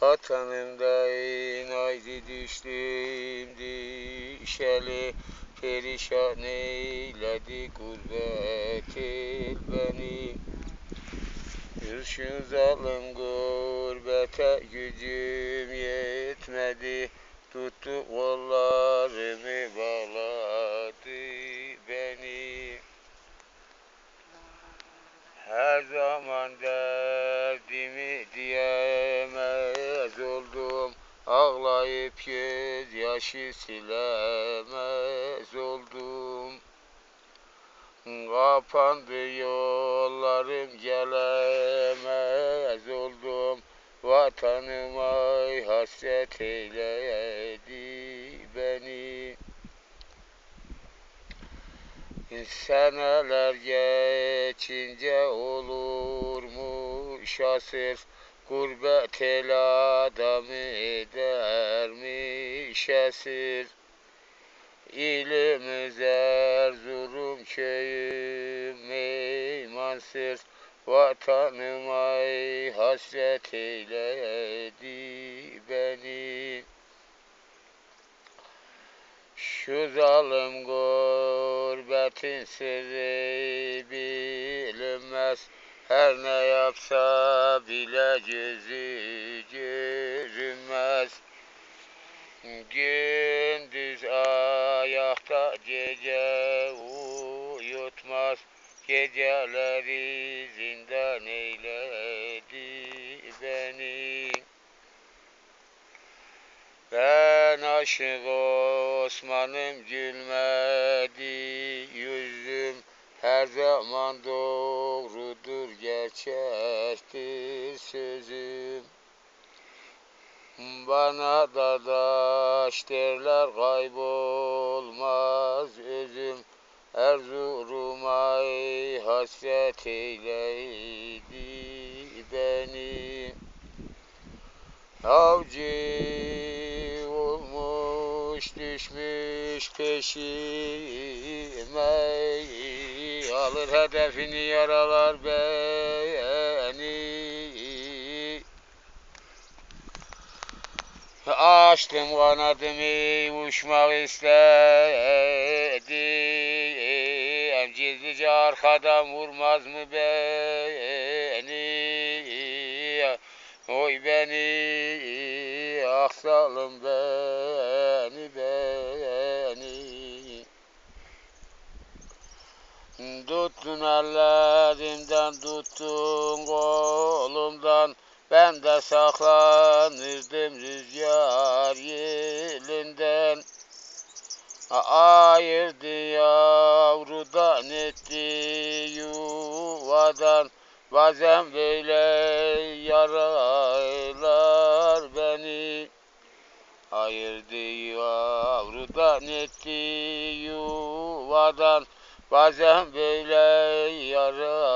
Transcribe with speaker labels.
Speaker 1: Vatanımda haydi düştüm dişeli Perişan eyledi gurbet el beni. Şu zalim gurbete gücüm yetmedi. Tuttu kollarımı bağladı beni. Her zaman derdimi diyemez oldum Ağlayıp gözyaşı silemez oldum. Kapandı yollarım gelemez oldum. Vatanıma hasret eyledi beni. Seneler geçince olurmuş asır Gurbet el adamı edermiş esir. İlimiz Erzurum köyüm imansız Vatanıma hasret eyledi beni. Şu zalim gurbetin sırrı bilinmez Her ne yapsa bile gözü görünmez Gündüz ayakta gece uyutmaz. Geceleri zindan eyledi beni. Ben aşık Osman'ım gülmedi yüzüm. Her zaman doğrudur gerçektir sözüm. Bana da daş derler kaybolmaz özüm. Erzurum'a hasret eyledi beni. Avcı olmuş düşmüş peşime. Alır hedefini yaralar beni Açtım kanadımı uçmak istedim Gizlice arkadan vurmaz mı beni? Oy beni aksalım beni beni. Tuttun ellerimden tuttun kolumdan ben de saklanırdım rüzgar yelinden. Ayırdı yavrudan etti yuvadan. Bazen böyle yaralar beni. Ayırdı yavrudan etti yuvadan. Bazen böyle yaralar